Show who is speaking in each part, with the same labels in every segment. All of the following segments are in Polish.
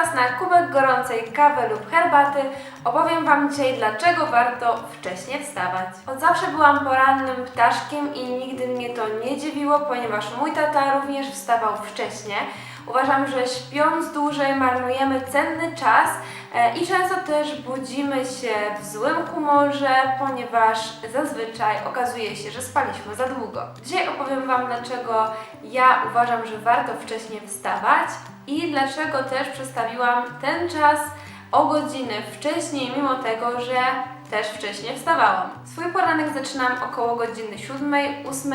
Speaker 1: Was na kubek gorącej kawy lub herbaty, opowiem Wam dzisiaj, dlaczego warto wcześnie wstawać. Od zawsze byłam porannym ptaszkiem i nigdy mnie to nie dziwiło, ponieważ mój tata również wstawał wcześnie. Uważam, że śpiąc dłużej marnujemy cenny czas e, i często też budzimy się w złym humorze, ponieważ zazwyczaj okazuje się, że spaliśmy za długo. Dzisiaj opowiem Wam, dlaczego ja uważam, że warto wcześnie wstawać i dlaczego też przestawiłam ten czas o godzinę wcześniej, mimo tego, że też wcześniej wstawałam. Swój poranek zaczynam około godziny 7, 8.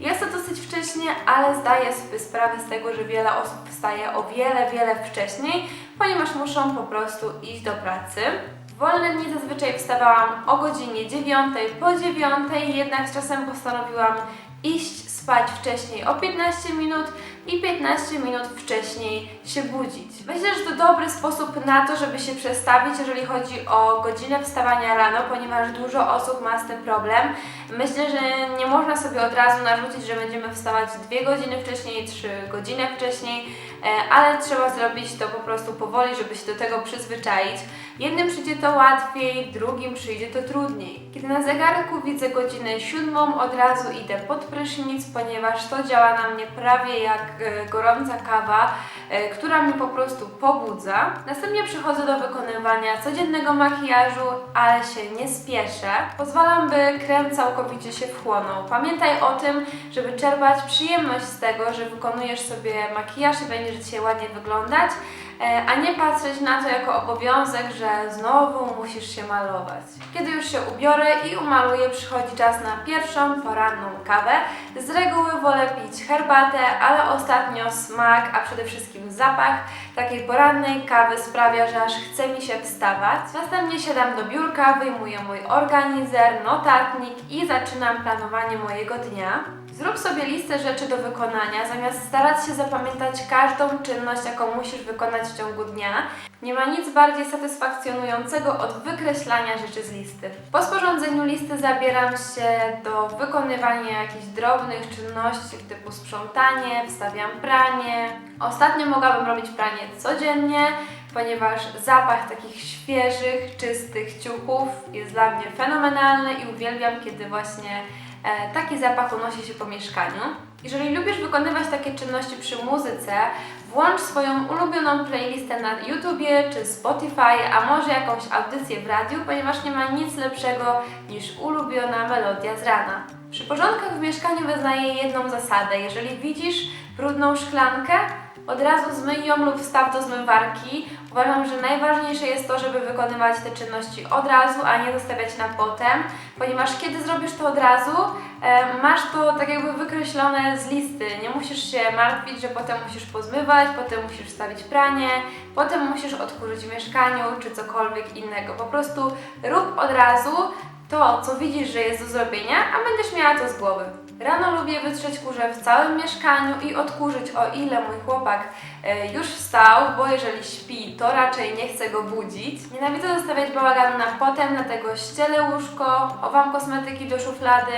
Speaker 1: Jest to dosyć wcześnie, ale zdaję sobie sprawę z tego, że wiele osób wstaje o wiele, wiele wcześniej, ponieważ muszą po prostu iść do pracy. W wolne dni zazwyczaj wstawałam o godzinie 9 po 9, jednak z czasem postanowiłam iść spać wcześniej o 15 minut i 15 minut wcześniej się budzić. Myślę, że to dobry sposób na to, żeby się przestawić, jeżeli chodzi o godzinę wstawania rano, ponieważ dużo osób ma z tym problem. Myślę, że nie można sobie od razu narzucić, że będziemy wstawać 2 godziny wcześniej, 3 godziny wcześniej, e, ale trzeba zrobić to po prostu powoli, żeby się do tego przyzwyczaić. Jednym przyjdzie to łatwiej, drugim przyjdzie to trudniej. Kiedy na zegarku widzę godzinę siódmą, od razu idę pod prysznic, ponieważ to działa na mnie prawie jak e, gorąca kawa, e, która mnie po prostu pobudza. Następnie przychodzę do wykonywania codziennego makijażu, ale się nie spieszę. Pozwalam, by krem całkowicie się wchłonął. Pamiętaj o tym, żeby czerpać przyjemność z tego, że wykonujesz sobie makijaż i będziesz dzisiaj ładnie wyglądać, a nie patrzeć na to jako obowiązek, że znowu musisz się malować. Kiedy już się ubiorę i umaluję, przychodzi czas na pierwszą poranną kawę. Z reguły wolę pić herbatę, ale ostatnio smak, a przede wszystkim zapach takiej porannej kawy sprawia, że aż chce mi się wstawać. Następnie siadam do biurka, wyjmuję mój organizer, notatnik i zaczynam planowanie mojego dnia. Zrób sobie listę rzeczy do wykonania, zamiast starać się zapamiętać każdą czynność, jaką musisz wykonać w ciągu dnia. Nie ma nic bardziej satysfakcjonującego od wykreślania rzeczy z listy. Po sporządzeniu listy zabieram się do wykonywania jakichś drobnych czynności typu sprzątanie, wstawiam pranie. Ostatnio mogłabym robić pranie codziennie, ponieważ zapach takich świeżych, czystych ciuchów jest dla mnie fenomenalny i uwielbiam, kiedy właśnie e, taki zapach unosi się po mieszkaniu. Jeżeli lubisz wykonywać takie czynności przy muzyce, włącz swoją ulubioną playlistę na YouTubie czy Spotify, a może jakąś audycję w radiu, ponieważ nie ma nic lepszego niż ulubiona melodia z rana. Przy porządkach w mieszkaniu wyznaję jedną zasadę. Jeżeli widzisz brudną szklankę, od razu zmyj ją lub wstaw do zmywarki. Uważam, że najważniejsze jest to, żeby wykonywać te czynności od razu, a nie zostawiać na potem, ponieważ kiedy zrobisz to od razu, e, masz to tak jakby wykreślone z listy. Nie musisz się martwić, że potem musisz pozmywać, potem musisz wstawić pranie, potem musisz odkurzyć w mieszkaniu czy cokolwiek innego. Po prostu rób od razu to, co widzisz, że jest do zrobienia, a będziesz miała to z głowy. Rano lubię wytrzeć kurze w całym mieszkaniu i odkurzyć, o ile mój chłopak e, już wstał, bo jeżeli śpi, to raczej nie chcę go budzić. Nienawidzę zostawiać bałaganu na potem, dlatego ścielę łóżko, chowam kosmetyki do szuflady,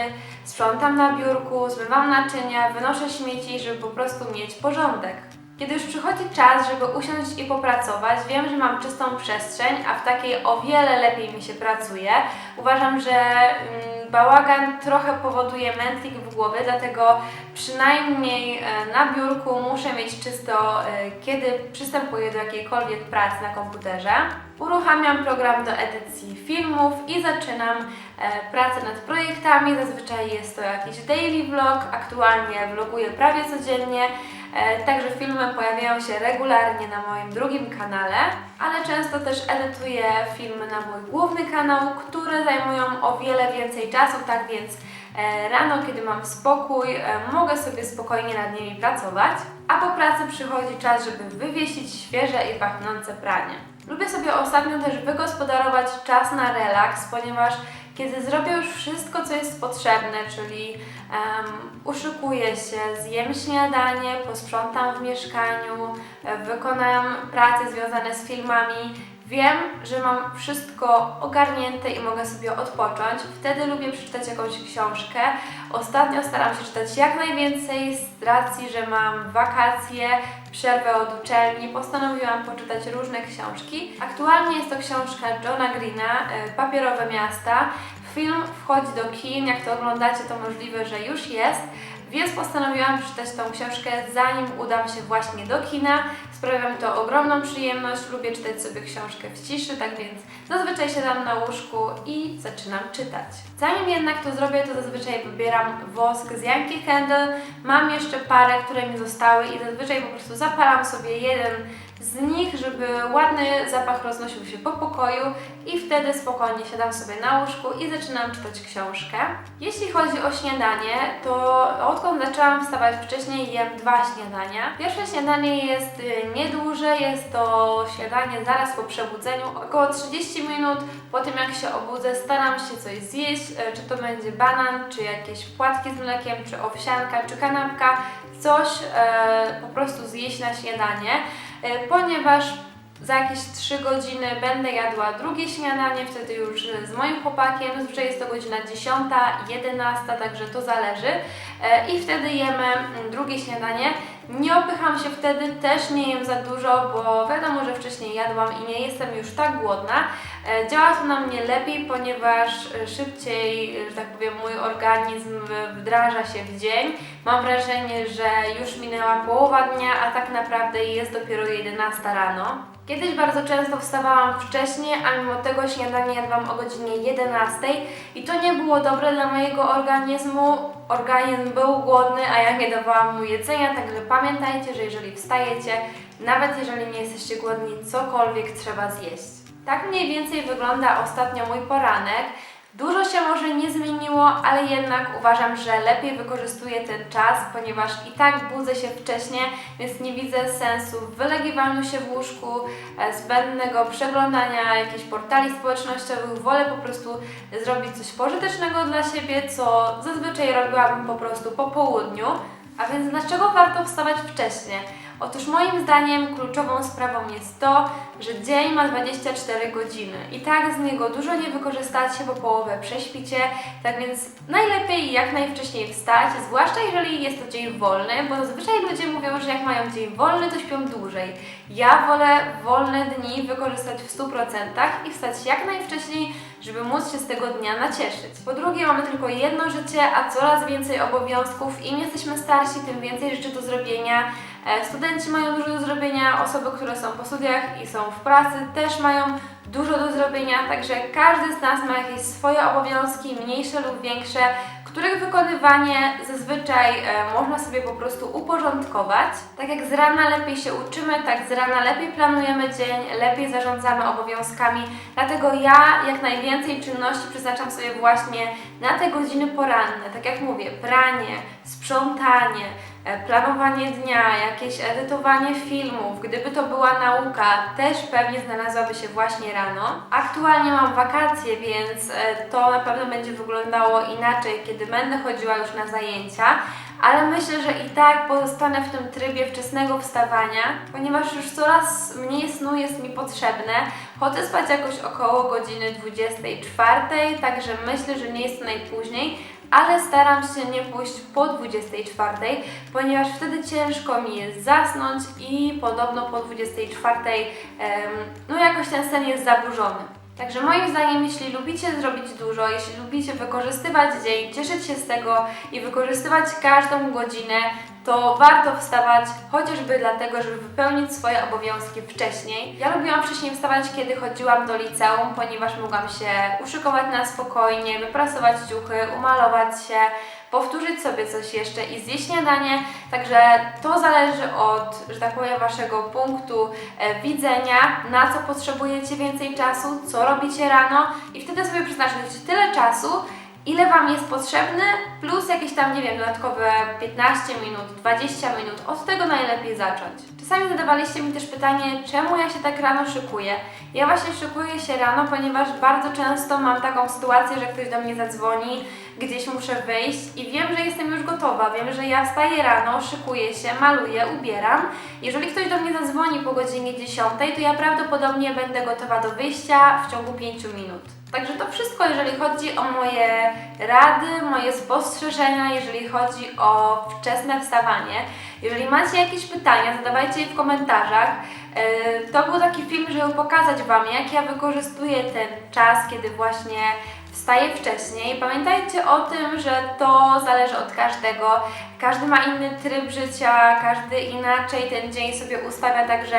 Speaker 1: sprzątam na biurku, zmywam naczynia, wynoszę śmieci, żeby po prostu mieć porządek. Kiedy już przychodzi czas, żeby usiąść i popracować, wiem, że mam czystą przestrzeń, a w takiej o wiele lepiej mi się pracuje. Uważam, że mm, bałagan trochę powoduje mętlik w głowie, dlatego przynajmniej e, na biurku muszę mieć czysto, e, kiedy przystępuję do jakiejkolwiek pracy na komputerze. Uruchamiam program do edycji filmów i zaczynam e, pracę nad projektami. Zazwyczaj jest to jakiś daily vlog, aktualnie vloguję prawie codziennie. E, Także filmy pojawiają się regularnie na moim drugim kanale, ale często też edytuję filmy na mój główny kanał, które zajmują o wiele więcej czasu, tak więc e, rano, kiedy mam spokój, e, mogę sobie spokojnie nad nimi pracować, a po pracy przychodzi czas, żeby wywiesić świeże i pachnące pranie. Lubię sobie ostatnio też wygospodarować czas na relaks, ponieważ kiedy zrobię już wszystko, co jest potrzebne, czyli em, uszykuję się, zjem śniadanie, posprzątam w mieszkaniu, e, wykonam prace związane z filmami, Wiem, że mam wszystko ogarnięte i mogę sobie odpocząć. Wtedy lubię przeczytać jakąś książkę. Ostatnio staram się czytać jak najwięcej z racji, że mam wakacje, przerwę od uczelni. Postanowiłam poczytać różne książki. Aktualnie jest to książka Johna Greena, e, Papierowe Miasta. Film wchodzi do kin, jak to oglądacie, to możliwe, że już jest. Więc postanowiłam przeczytać tą książkę zanim udam się właśnie do kina. Sprawia mi to ogromną przyjemność, lubię czytać sobie książkę w ciszy, tak więc zazwyczaj siadam na łóżku i zaczynam czytać. Zanim jednak to zrobię, to zazwyczaj wybieram wosk z Yankee Candle. Mam jeszcze parę, które mi zostały i zazwyczaj po prostu zapalam sobie jeden z nich, żeby ładny zapach roznosił się po pokoju i wtedy spokojnie siadam sobie na łóżku i zaczynam czytać książkę. Jeśli chodzi o śniadanie, to odkąd zaczęłam wstawać wcześniej, jem dwa śniadania. Pierwsze śniadanie jest y, nieduże, jest to śniadanie zaraz po przebudzeniu, około 30 minut po tym jak się obudzę staram się coś zjeść, e, czy to będzie banan, czy jakieś płatki z mlekiem, czy owsianka, czy kanapka, coś e, po prostu zjeść na śniadanie, e, ponieważ za jakieś 3 godziny będę jadła drugie śniadanie, wtedy już z moim chłopakiem, zazwyczaj jest to godzina 10, 11, także to zależy. E, I wtedy jemy drugie śniadanie. Nie opycham się wtedy, też nie jem za dużo, bo wiadomo, że wcześniej jadłam i nie jestem już tak głodna. E, Działa to na mnie lepiej, ponieważ szybciej, e, że tak powiem, mój organizm wdraża się w dzień. Mam wrażenie, że już minęła połowa dnia, a tak naprawdę jest dopiero 11 rano. Kiedyś bardzo często wstawałam wcześniej, a mimo tego śniadanie jadłam o godzinie 11 i to nie było dobre dla mojego organizmu. Organizm był głodny, a ja nie dawałam mu jedzenia, także pamiętajcie, że jeżeli wstajecie, nawet jeżeli nie jesteście głodni, cokolwiek trzeba zjeść. Tak mniej więcej wygląda ostatnio mój poranek. Dużo się może nie zmieniło, ale jednak uważam, że lepiej wykorzystuję ten czas, ponieważ i tak budzę się wcześniej, więc nie widzę sensu w wylegiwaniu się w łóżku, e, zbędnego przeglądania jakichś portali społecznościowych. Wolę po prostu zrobić coś pożytecznego dla siebie, co zazwyczaj robiłabym po prostu po południu. A więc dlaczego warto wstawać wcześnie? Otóż moim zdaniem kluczową sprawą jest to, że dzień ma 24 godziny i tak z niego dużo nie wykorzystacie, bo połowę prześpicie, tak więc najlepiej jak najwcześniej wstać, zwłaszcza jeżeli jest to dzień wolny, bo zazwyczaj ludzie mówią, że jak mają dzień wolny, to śpią dłużej. Ja wolę wolne dni wykorzystać w 100% i wstać jak najwcześniej, żeby móc się z tego dnia nacieszyć. Po drugie, mamy tylko jedno życie, a coraz więcej obowiązków. Im jesteśmy starsi, tym więcej rzeczy do zrobienia. E, Studenci mają dużo do zrobienia, osoby, które są po studiach i są w pracy też mają dużo do zrobienia, także każdy z nas ma jakieś swoje obowiązki, mniejsze lub większe, których wykonywanie zazwyczaj e, można sobie po prostu uporządkować. Tak jak z rana lepiej się uczymy, tak z rana lepiej planujemy dzień, lepiej zarządzamy obowiązkami. Dlatego ja jak najwięcej czynności przeznaczam sobie właśnie na te godziny poranne. Tak jak mówię, pranie, sprzątanie, planowanie dnia, jakieś edytowanie filmów. Gdyby to była nauka, też pewnie znalazłaby się właśnie rano. Aktualnie mam wakacje, więc e, to na pewno będzie wyglądało inaczej, kiedy będę chodziła już na zajęcia. Ale myślę, że i tak pozostanę w tym trybie wczesnego wstawania, ponieważ już coraz mniej snu jest mi potrzebne. Chodzę spać jakoś około godziny 24, także myślę, że nie jest to najpóźniej, ale staram się nie pójść po 24, ponieważ wtedy ciężko mi jest zasnąć i podobno po 24 em, no jakoś ten sen jest zaburzony. Także moim zdaniem, jeśli lubicie zrobić dużo, jeśli lubicie wykorzystywać dzień, cieszyć się z tego i wykorzystywać każdą godzinę, to warto wstawać chociażby dlatego, żeby wypełnić swoje obowiązki wcześniej. Ja lubiłam wcześniej wstawać, kiedy chodziłam do liceum, ponieważ mogłam się uszykować na spokojnie, wyprasować ciuchy, umalować się, powtórzyć sobie coś jeszcze i zjeść śniadanie. Także to zależy od, że tak powiem, waszego punktu e, widzenia, na co potrzebujecie więcej czasu, co robicie rano i wtedy sobie przeznaczyć tyle czasu, ile Wam jest potrzebne, plus jakieś tam, nie wiem, dodatkowe 15 minut, 20 minut. Od tego najlepiej zacząć. Czasami zadawaliście mi też pytanie, czemu ja się tak rano szykuję. Ja właśnie szykuję się rano, ponieważ bardzo często mam taką sytuację, że ktoś do mnie zadzwoni, gdzieś muszę wyjść i wiem, że jestem już gotowa. Wiem, że ja wstaję rano, szykuję się, maluję, ubieram. Jeżeli ktoś do mnie zadzwoni po godzinie 10, to ja prawdopodobnie będę gotowa do wyjścia w ciągu 5 minut. Także to wszystko, jeżeli chodzi o moje rady, moje spostrzeżenia, jeżeli chodzi o wczesne wstawanie. Jeżeli macie jakieś pytania, zadawajcie je w komentarzach. Yy, To był taki film, żeby pokazać Wam, jak ja wykorzystuję ten czas, kiedy właśnie wstaję wcześniej. Pamiętajcie o tym, że to zależy od każdego. Każdy ma inny tryb życia, każdy inaczej ten dzień sobie ustawia, także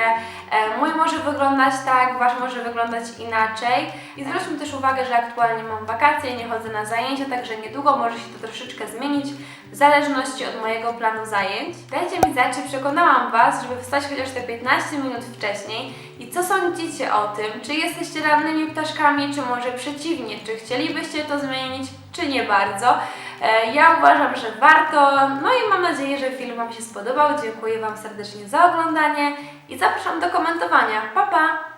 Speaker 1: e, mój może wyglądać tak, wasz może wyglądać inaczej. I zwróćmy też uwagę, że aktualnie mam wakacje, nie chodzę na zajęcia, także niedługo może się to troszeczkę zmienić w zależności od mojego planu zajęć. Dajcie mi znać, czy przekonałam Was, żeby wstać chociaż te 15 minut wcześniej i co sądzicie o tym? Czy jesteście rannymi ptaszkami, czy może przeciwnie? Czy chcielibyście to zmienić, czy nie bardzo? E, Ja uważam, że warto. No i mam nadzieję, że film Wam się spodobał. Dziękuję Wam serdecznie za oglądanie i zapraszam do komentowania. Pa, pa!